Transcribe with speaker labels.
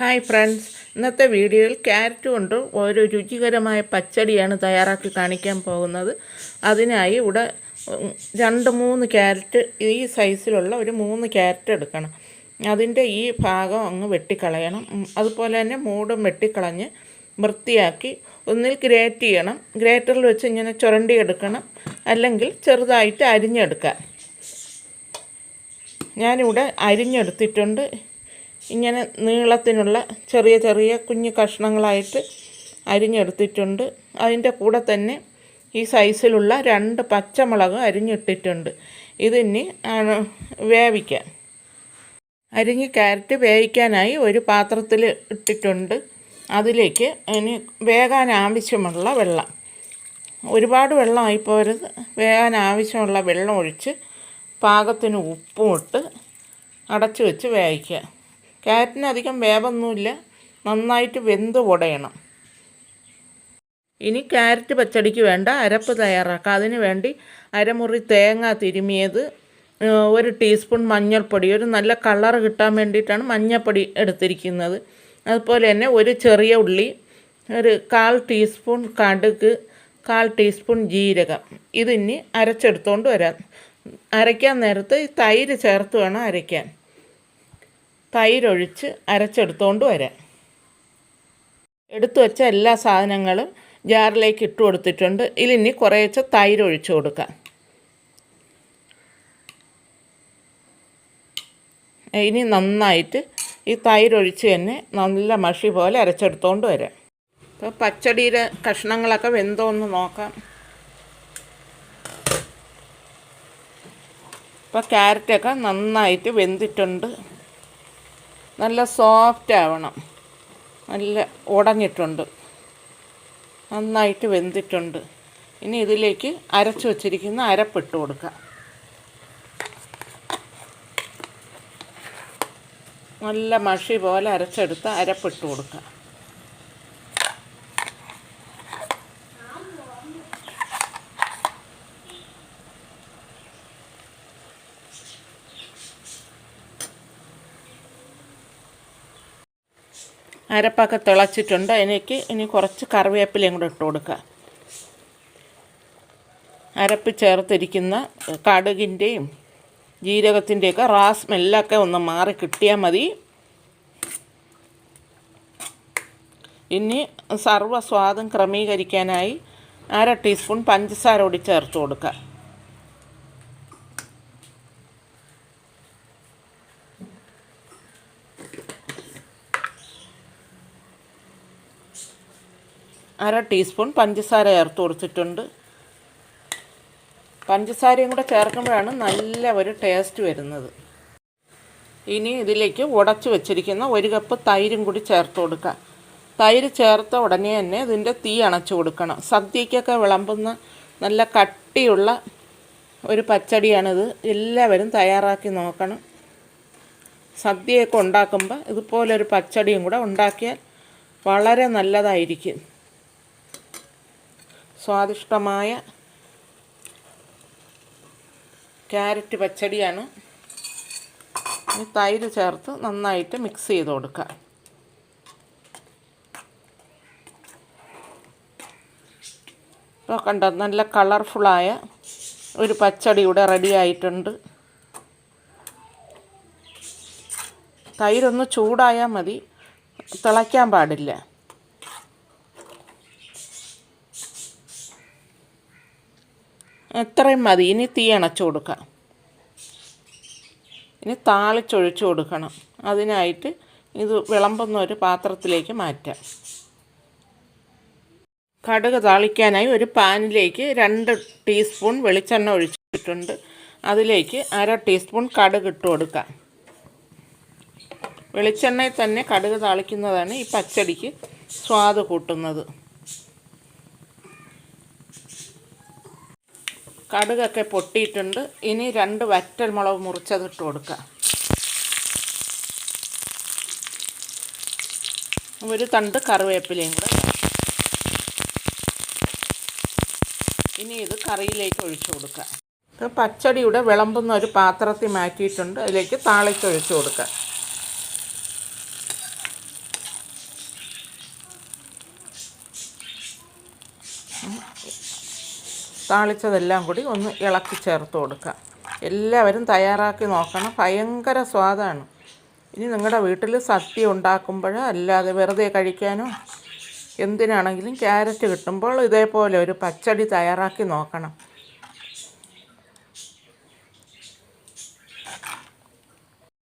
Speaker 1: Hi friends ഇന്നത്തെ വീഡിയോയിൽ carrot കൊണ്ട് ഒരു രുചികരമായ പച്ചടിയാണ് തയ്യാറാക്കി കാണിക്കാൻ പോകുന്നത്. അതിനായി ഇവിടെ രണ്ട് മൂന്ന് ക്യാരറ്റ് ഈ സൈസിലുള്ള ഒരു മൂന്ന് ക്യാരറ്റ് എടുക്കണം. അതിന്റെ ഈ ഭാഗം അങ്ങ് വെട്ടിക്കളയണം. അതുപോലെ തന്നെ മൂടും വെട്ടിക്കളഞ്ഞ് വൃത്തിയാക്കി ഒന്നിൽ ഗ്രേറ്റ് ചെയ്യണം. ഗ്രേറ്ററിൽ വെച്ച് ഇങ്ങനെ ചുരണ്ടി എടുക്കണം. അല്ലെങ്കിൽ ചെറുതായിട്ട് അരിഞ്ഞെടുക്കാം. ഞാനിവിടെ അരിഞ്ഞെടുത്തിട്ടുണ്ട്. ഇങ്ങനെ നീളത്തിനുള്ള ചെറിയ ചെറിയ കുഞ്ഞു കഷ്ണങ്ങളായിട്ട് അരിഞ്ഞെടുത്തിട്ടുണ്ട്. അതിന്റെ കൂടെ തന്നെ ഈ സൈസിലുള്ള രണ്ട് പച്ചമുളക് അരിഞ്ഞിട്ടിട്ടുണ്ട്. ഇതിനി വേവിക്കാൻ. അരിഞ്ഞ് ക്യാരറ്റ് വേവിക്കാനായി ഒരു പാത്രത്തിൽ ഇട്ടിട്ടുണ്ട്. അതിലേക്ക് ഇനി വേകാൻ ആവശ്യമുള്ള വെള്ളം. ഒരുപാട് വെള്ളമായി പോരുത് വേകാൻ ആവശ്യമുള്ള വെള്ളം ഒഴിച്ച് പാകത്തിന് ഉപ്പും ഇട്ട് അടച്ചു വെച്ച് വേവിക്കുക. ക്യാരറ്റിന് അധികം വേവൊന്നുമില്ല. നന്നായിട്ട് വെന്ത് ഉടയണം ഇനി ക്യാരറ്റ് പച്ചടിക്ക് വേണ്ട. അരപ്പ് തയ്യാറാക്കാം. അതിന് വേണ്ടി അരമുറി തേങ്ങ തിരുമിയത് ഒരു ടീസ്പൂൺ മഞ്ഞൾപ്പൊടി ഒരു നല്ല കളർ കിട്ടാൻ വേണ്ടിയിട്ടാണ് മഞ്ഞൾപ്പൊടി എടുത്തിരിക്കുന്നത്. അതുപോലെ തന്നെ ഒരു ചെറിയ ഉള്ളി ഒരു കാൽ ടീസ്പൂൺ കടുക് കാൽ ടീസ്പൂൺ ജീരകം. ഇതിനി അരച്ചെടുത്തുകൊണ്ട് വരാം. അരയ്ക്കാൻ നേരത്ത് തൈര് ചേർത്ത് വേണം അരയ്ക്കാൻ. തൈരൊഴിച്ച് അരച്ചെടുത്തുകൊണ്ട് വരാം. എടുത്തു വെച്ച എല്ലാ സാധനങ്ങളും ജാറിലേക്ക് ഇട്ട് കൊടുത്തിട്ടുണ്ട്. ഇതിനി കുറേച്ച തൈര് ഒഴിച്ചു കൊടുക്കാം. ഇനി നന്നായിട്ട് ഈ തൈരൊഴിച്ച് തന്നെ നല്ല മഷി പോലെ അരച്ചെടുത്തുകൊണ്ട് വരാം. അപ്പോൾ പച്ചടിയുടെ കഷ്ണങ്ങളൊക്കെ വെന്തോന്ന് നോക്കാം. ഇപ്പോൾ ക്യാരറ്റൊക്കെ നന്നായിട്ട് വെന്തിട്ടുണ്ട്. നല്ല സോഫ്റ്റ് ആവണം. നല്ല ഉടഞ്ഞിട്ടുണ്ട്. നന്നായിട്ട് വെന്തിട്ടുണ്ട്. ഇനി ഇതിലേക്ക് അരച്ചു വച്ചിരിക്കുന്ന അരപ്പിട്ട് കൊടുക്കുക നല്ല മഷി പോലെ അരച്ചെടുത്ത് അരപ്പിട്ട് കൊടുക്കുക അരപ്പൊക്കെ തിളച്ചിട്ടുണ്ട്. അതിലേക്ക് ഇനി കുറച്ച് കറിവേപ്പിലയും കൂടെ ഇട്ട് കൊടുക്കുക. അരപ്പ് ചേർത്തിരിക്കുന്ന കടുകിന്റെയും ജീരകത്തിന്റെയൊക്കെ റാ സ്മെല്ലൊക്കെ ഒന്ന് മാറി കിട്ടിയാൽ മതി. ഇനി സർവസ്വാദം ക്രമീകരിക്കാനായി അര ടീസ്പൂൺ പഞ്ചസാര കൂടി ചേർത്ത് കൊടുക്കുക. അര ടീസ്പൂൺ പഞ്ചസാര ചേർത്ത് കൊടുത്തിട്ടുണ്ട്. പഞ്ചസാരയും കൂടെ ചേർക്കുമ്പോഴാണ് നല്ല ഒരു ടേസ്റ്റ് വരുന്നത്. ഇനി ഇതിലേക്ക് ഉടച്ചു വെച്ചിരിക്കുന്ന ഒരു കപ്പ് തൈരും കൂടി ചേർത്ത് കൊടുക്കുക തൈര് ചേർത്ത ഉടനെ തന്നെ ഇതിന്റെ തീ അണച്ചു കൊടുക്കണം. സദ്യക്കൊക്കെ വിളമ്പുന്ന നല്ല കട്ടിയുള്ള ഒരു പച്ചടിയാണിത്. എല്ലാവരും തയ്യാറാക്കി നോക്കണം. സദ്യയൊക്കെ ഉണ്ടാക്കുമ്പോൾ ഇതുപോലൊരു പച്ചടിയും കൂടെ ഉണ്ടാക്കിയാൽ വളരെ നല്ലതായിരിക്കും. സ്വാദിഷ്ടമായ ക്യാരറ്റ് പച്ചടിയാണ്. ഈ തൈര് ചേർത്ത് നന്നായിട്ട് മിക്സ് ചെയ്ത് കൊടുക്കുക. ഇപ്പോൾ കണ്ട നല്ല കളർഫുള്ളായ ഒരു പച്ചടി ഇവിടെ റെഡി ആയിട്ടുണ്ട്. തൈരൊന്ന് ചൂടായാൽ മതി. തിളയ്ക്കാൻ പാടില്ല. എത്രയും മതി. ഇനി തീ അണച്ചു കൊടുക്കാം. ഇനി താളിച്ചൊഴിച്ചു കൊടുക്കണം. അതിനായിട്ട് ഇത് വിളമ്പുന്ന ഒരു പാത്രത്തിലേക്ക് മാറ്റാം. കടുക് താളിക്കാനായി ഒരു പാനിലേക്ക് രണ്ട് ടീസ്പൂൺ വെളിച്ചെണ്ണ ഒഴിച്ചിട്ടുണ്ട്. അതിലേക്ക് അര ടീസ്പൂൺ കടുക് ഇട്ട് കൊടുക്കാം. വെളിച്ചെണ്ണയിൽ തന്നെ കടുക് താളിക്കുന്നതാണ് ഈ പച്ചടിക്ക് സ്വാദ് കൂട്ടുന്നത്. കടുകൊക്കെ പൊട്ടിയിട്ടുണ്ട്. ഇനി രണ്ട് വറ്റൽ മുളക് മുറിച്ചതിട്ട് കൊടുക്കുക ഒരു തണ്ട് കറിവേപ്പിലയും കൂടെ ഇനി ഇത് കറിയിലേക്ക് ഒഴിച്ചു കൊടുക്കുക ഇത് പച്ചടിയുടെ വിളമ്പുന്ന ഒരു പാത്രത്തിൽ മാറ്റിയിട്ടുണ്ട്. അതിലേക്ക് താളിച്ചൊഴിച്ചു കൊടുക്കുക താളിച്ചതെല്ലാം കൂടി ഒന്ന് ഇളക്കി ചേർത്ത് കൊടുക്കുക. എല്ലാവരും തയ്യാറാക്കി നോക്കണം. ഭയങ്കര സ്വാദാണ്. ഇനി നിങ്ങളുടെ വീട്ടിൽ സദ്യ ഉണ്ടാക്കുമ്പോൾ അല്ലാതെ വെറുതെ കഴിക്കാനോ എന്തിനാണെങ്കിലും ക്യാരറ്റ് കിട്ടുമ്പോൾ ഇതേപോലെ ഒരു പച്ചടി തയ്യാറാക്കി നോക്കണം.